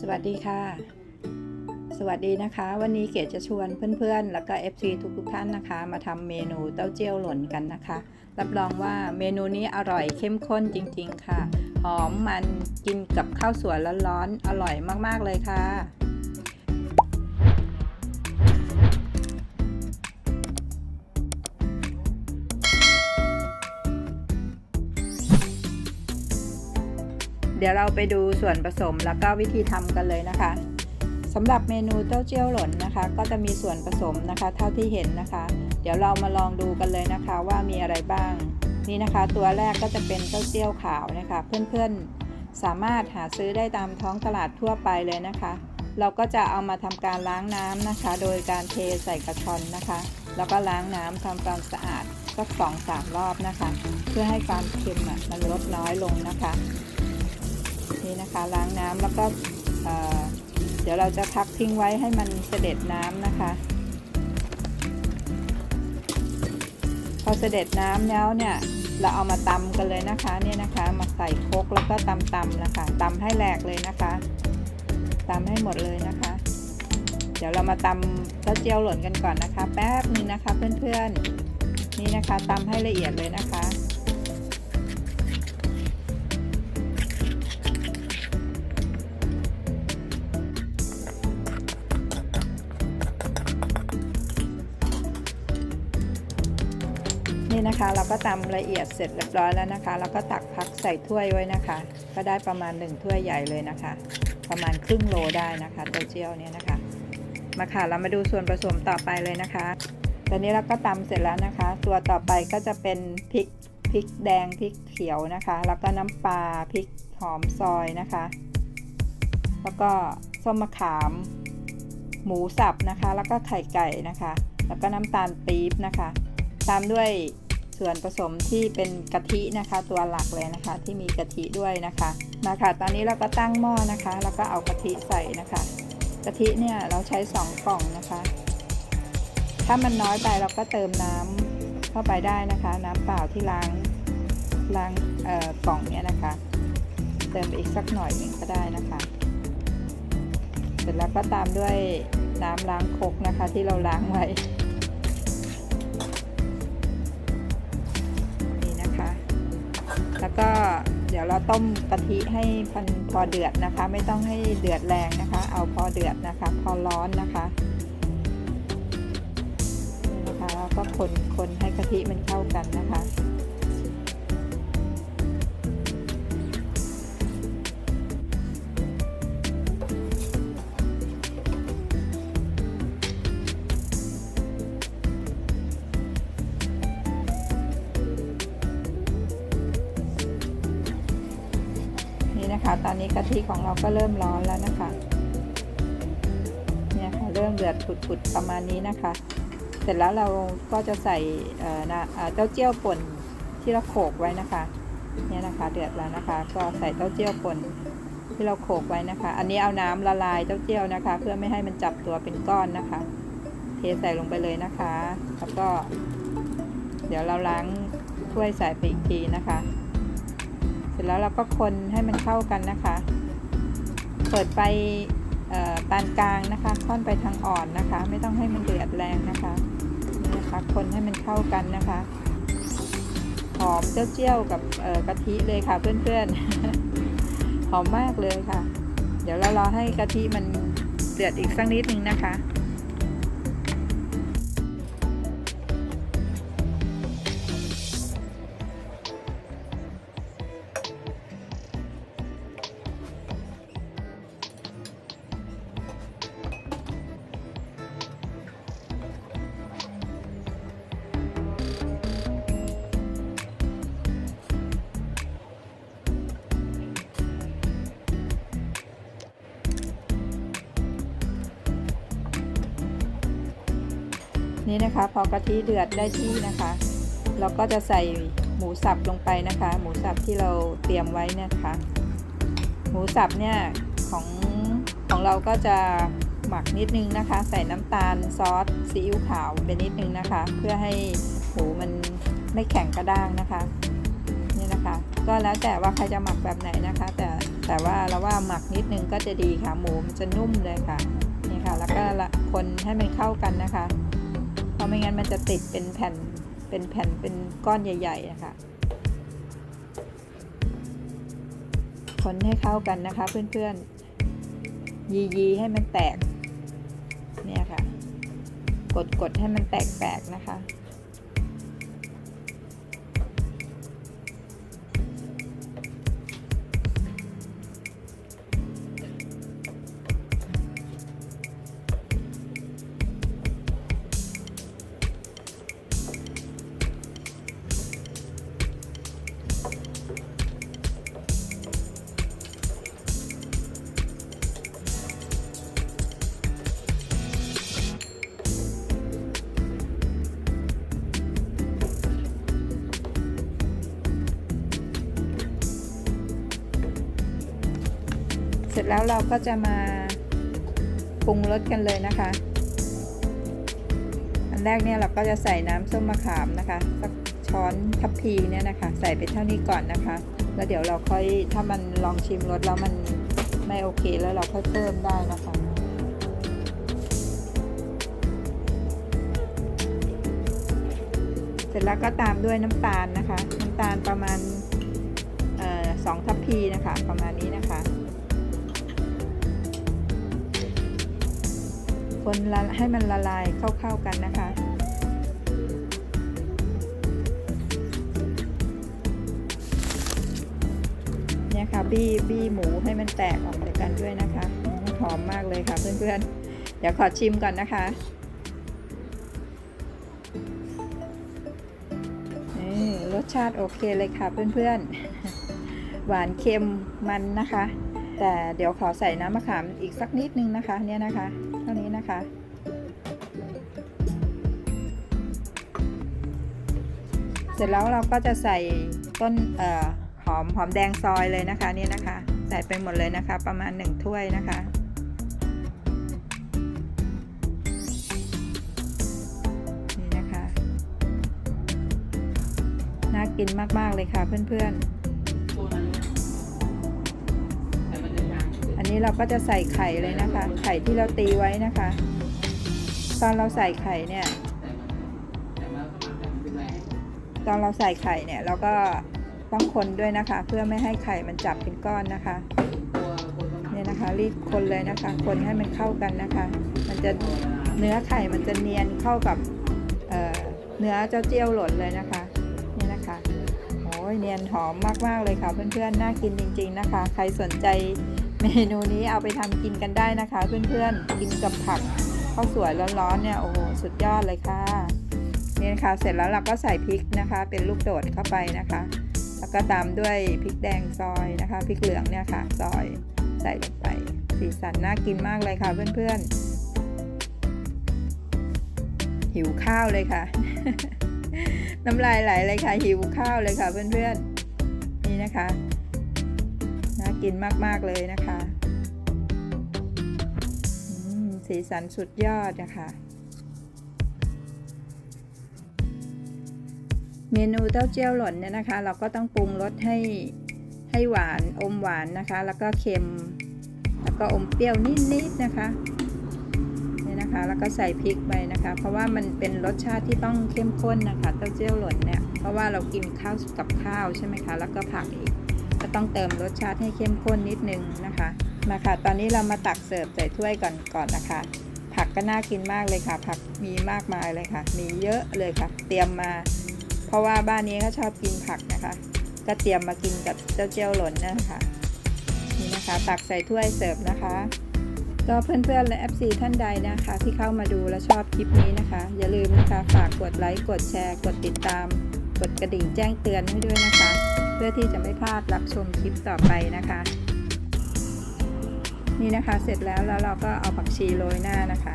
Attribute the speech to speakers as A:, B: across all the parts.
A: สวัสดีค่ะ สวัสดีนะคะ วันนี้เกดจะชวนเพื่อนๆ แล้วก็ FC ทุกๆท่านนะคะ มาทำเมนูเต้าเจี้ยวหล่นกันนะคะ รับรองว่าเมนูนี้อร่อยเข้มข้นจริงๆค่ะ หอมมันกินกับข้าวสวยร้อนๆอร่อยมากๆเลยค่ะ เดี๋ยวเราไปดูส่วนผสมแล้วก็วิธีทำกันเลยนะคะสำหรับเมนูเต้าเจี้ยวหล่นนะคะ ก็จะมีส่วนผสมนะคะ เท่าที่เห็นนะคะ เดี๋ยวเรามาลองดูกันเลยนะคะว่ามีอะไรบ้าง นี่นะคะ ตัวแรกก็จะเป็นเต้าเจี้ยวขาวนะคะ เพื่อนๆ สามารถหาซื้อได้ตามท้องตลาดทั่วไปเลยนะคะ เราก็จะเอามาทำการล้างน้ำนะคะ โดยการเทใส่กระชอนนะคะ แล้วก็ล้างน้ำทำความสะอาดสักสองสามรอบนะคะ เพื่อให้ความเค็มมันลดน้อยลงนะคะ นี่นะคะ ล้างน้ำแล้วก็เดี๋ยวเราจะพักทิ้งไว้ให้มันเสด็จน้ำนะคะ พอเสด็จน้ำแล้วเนี่ยเราเอามาตำกันเลยนะคะเนี่ยนะคะ มาใส่คกแล้วก็ตำตำนะคะตำให้แหลกเลยนะคะตำให้หมดเลยนะคะ เดี๋ยวเรามาตำเต้าเจียวหล่นกันก่อนนะคะ แป๊บนึงนะคะเพื่อนๆนี่นะคะตำให้ละเอียดเลยนะคะ นี่นะคะ เราก็ตำละเอียดเสร็จเรียบร้อยแล้วนะคะ เราก็ตักพักใส่ถ้วยไว้นะคะ ก็ได้ประมาณ 1 ถ้วยใหญ่เลยนะคะ ประมาณครึ่งโลได้นะคะเต้าเจี้ยวเนี่ยนะคะ มาค่ะเรามาดูส่วนผสมต่อไปเลยนะคะตอนนี้เราก็ตำเสร็จแล้วนะคะ ตัวต่อไปก็จะเป็นพริกพริกแดงพริกเขียวนะคะ แล้วก็น้ำปลาพริกหอมซอยนะคะ แล้วก็ส้มมะขาม หมูสับนะคะ แล้วก็ไข่ไก่นะคะ แล้วก็น้ำตาลปี๊บนะคะ ตามด้วยส่วนผสมที่เป็นกะทินะคะ ตัวหลักเลยนะคะ ที่มีกะทิด้วยนะคะมาค่ะตอนนี้เราก็ตั้งหม้อนะคะ แล้วก็เอากะทิใส่นะคะกะทิเนี่ยเราใช้ 2 กล่องนะคะ ถ้ามันน้อยไปเราก็เติมน้ำเข้าไปได้นะคะ น้ำเปล่าที่ล้างล้างกล่องเนี่ยนะคะ เติมอีกสักหน่อยหนึ่งก็ได้นะคะ เสร็จแล้วก็ตามด้วยน้ำล้างคกนะคะที่เราล้างไว้ แล้วก็เดี๋ยวเราต้มกะทิให้พันพอเดือดนะคะ ไม่ต้องให้เดือดแรงนะคะ เอาพอเดือดนะคะ พอร้อนนะคะนี่นะคะแล้วก็คนคนให้กะทิมันเข้ากันนะคะ นี่นะคะ ตอนนี้กะทิของเราก็เริ่มร้อนแล้วนะคะ เนี่ยค่ะเริ่มเดือดปุดๆประมาณนี้นะคะ เสร็จแล้วเราก็จะใส่เต้าเจี้ยวป่นที่เราโขกไว้นะคะเนี่ยนะคะเดือดแล้วนะคะ ก็ใส่เต้าเจี้ยวป่นที่เราโขกไว้นะคะ อันนี้เอาน้ำละลายเต้าเจี้ยวนะคะ เพื่อไม่ให้มันจับตัวเป็นก้อนนะคะ เทใส่ลงไปเลยนะคะ แล้วก็ เดี๋ยวเราล้างถ้วยใส่ไปอีกทีนะคะ ร็จแล้วเราก็คนให้มันเข้ากันนะคะ เปิดไฟปานกลางนะคะ ค่อนไปทางอ่อนนะคะ ไม่ต้องให้มันเดือดแรงนะคะนี่นะคะคนให้มันเข้ากันนะคะหอมเจี้ยวๆกับกะทิเลยค่ะเพื่อนๆ หอมมากเลยค่ะ เดี๋ยวเรารอให้กะทิมันเดือดอีกสักนิดนึงนะคะ นี่นะคะ พอกะทิเดือดได้ที่นะคะ เราก็จะใส่หมูสับลงไปนะคะ หมูสับที่เราเตรียมไว้นี่ยค่ะหมูสับเนี่ยของของเราก็จะหมักนิดนึงนะคะ ใส่น้ำตาลซอสซีอิ๊วขาวไปนิดนึงนะคะ เพื่อให้หมูมันไม่แข็งกระด้างนะคะนี่นะคะ ก็แล้วแต่ว่าใครจะหมักแบบไหนนะคะ แต่แต่ว่าเราว่าหมักนิดนึงก็จะดีค่ะหมูมันจะนุ่มเลยค่ะนี่ค่ะ แล้วก็คนให้มันเข้ากันนะคะ ไม่งั้นมันจะติดเป็นแผ่นเป็นแผ่นเป็นก้อนใหญ่ ๆ นะคะคนให้เข้ากันนะคะ เพื่อนๆ ยียีให้มันแตก เนี่ยค่ะ กดกดให้มันแตกๆนะคะ ร็จแล้วเราก็จะมาปรุงรสกันเลยนะคะ อันแรกเนี่ยเราก็จะใส่น้ำส้มมะขามนะคะสักช้อนทัพพีเนี่ยนะคะ ใส่ไปเท่านี้ก่อนนะคะ แล้วเดี๋ยวเราค่อยถ้ามันลองชิมรสแล้วมันไม่โอเคแล้วเราค่อยเพิ่มได้นะคะเสร็จแล้วก็ตามด้วยน้ำตาลนะคะ น้ำตาลประมาณสองทัพพีนะคะ ประมาณนี้ คนละให้มันละลายเข้าๆกันนะคะ เนี่ยค่ะบี้บี้หมูให้มันแตกออกจากกันด้วยนะคะหอมมากเลยค่ะเพื่อนๆ เดี๋ยวขอชิมก่อนนะคะนี่รสชาติโอเคเลยค่ะเพื่อนๆ หวานเค็มมันนะคะ แต่เดี๋ยวขอใส่น้ำมะขามอีกสักนิดนึงนะคะเนี่ยนะคะ นะคะ เสร็จแล้วเราก็จะใส่ต้นออหอมหอมแดงซอยเลยนะคะนี่นะคะ ใส่ไปหมดเลยนะคะ ประมาณหนึ่งถ้วยนะคะนี่นะคะน่ากินมาก ๆ เลยค่ะเพื่อน ๆ นี้เราก็จะใส่ไข่เลยนะคะ ไข่ที่เราตีไว้นะคะ ตอนเราใส่ไข่เนี่ย ตอนเราใส่ไข่เนี่ยเราก็ต้องคนด้วยนะคะ เพื่อไม่ให้ไข่มันจับเป็นก้อนนะคะเนี่ยนะคะรีบคนเลยนะคะ คนให้มันเข้ากันนะคะ มันจะเนื้อไข่มันจะเนียนเข้ากับเเนื้อเจ้าเจี้ยวหล่นเลยนะคะเนี่ยนะคะโอ้ยเนียนหอมมากๆเลยค่ะเพื่อนๆน่ากินจริง ๆนะคะ ใครสนใจ เมนูนี้เอาไปทำกินกันได้นะคะ เพื่อนๆ กินกับผักข้าวสวยร้อนๆเนี่ยโอ้โหสุดยอดเลยค่ะนี่นะคะเสร็จแล้วเราก็ใส่พริกนะคะ เป็นลูกโดดเข้าไปนะคะ แล้วก็ตามด้วยพริกแดงซอยนะคะพริกเหลืองเนี่ยค่ะซอยใส่ลงไปสีสันน่ากินมากเลยค่ะเพื่อนๆ หิวข้าวเลยค่ะ น้ำลายไหลเลยค่ะหิวข้าวเลยค่ะเพื่อนๆนี่นะคะ กินมาก ๆ เลยนะคะสีสันสุดยอดนะคะ เมนูเต้าเจี้ยวหล่นเนี่ยนะคะ เราก็ต้องปรุงรสให้ให้หวานอมหวานนะคะ แล้วก็เค็ม แล้วก็อมเปรี้ยวนิดๆนะคะนี่นะคะ แล้วก็ใส่พริกไปนะคะ เพราะว่ามันเป็นรสชาติที่ต้องเข้มข้นนะคะ เต้าเจี้ยวหล่นเนี่ย เพราะว่าเรากินข้าวกับข้าวใช่ไหมคะ แล้วก็ผักอีก ต้องเติมรสชาติให้เข้มข้นนิดนึงนะคะ มาค่ะ ตอนนี้เรามาตักเสิร์ฟใส่ถ้วยก่อนก่อนนะคะ ผักก็น่ากินมากเลยค่ะ ผักมีมากมายเลยค่ะ มีเยอะเลยค่ะ เตรียมมา เพราะว่าบ้านนี้เขาชอบกินผักนะคะ ก็เตรียมมากินกับเจ้าเจียวหล่นนะคะนี่นะคะ ตักใส่ถ้วยเสิร์ฟนะคะก็เพื่อนๆและ FC ท่านใดนะคะ ที่เข้ามาดูและชอบคลิปนี้นะคะ อย่าลืมนะคะ ฝากกดไลค์ กดแชร์ กดติดตาม กดกระดิ่งแจ้งเตือนให้ด้วยนะคะ เพื่อที่จะไม่พลาดรับชมคลิปต่อไปนะคะ นี่นะคะเสร็จแล้วแล้วเราก็เอาผักชีโรยหน้านะคะ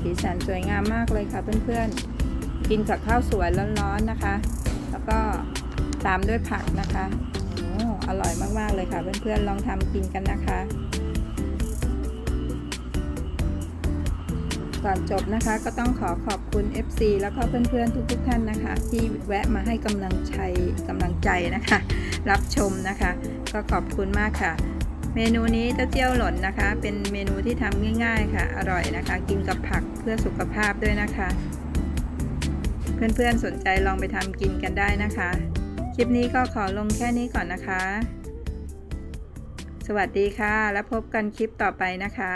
A: สีสันสวยงามมากเลยค่ะเพื่อนๆ กินกับข้าวสวยร้อนๆนะคะ แล้วก็ตามด้วยผักนะคะโอ้อร่อยมากๆเลยค่ะเพื่อนๆลองทำกินกันนะคะ ก่อนจบนะคะ ก็ต้องขอขอบคุณ FC แล้วก็เพื่อนๆทุกๆท่านนะคะ ที่แวะมาให้กำลังใจกำลังใจนะคะ รับชมนะคะ ก็ขอบคุณมากค่ะ เมนูนี้เต้าเจี้ยวหล่นนะคะ เป็นเมนูที่ทำง่าย ๆ ค่ะ อร่อยนะคะ กินกับผักเพื่อสุขภาพด้วยนะคะ เพื่อนๆสนใจลองไปทำกินกันได้นะคะ คลิปนี้ก็ขอลงแค่นี้ก่อนนะคะ สวัสดีค่ะ แล้วพบกันคลิปต่อไปนะคะ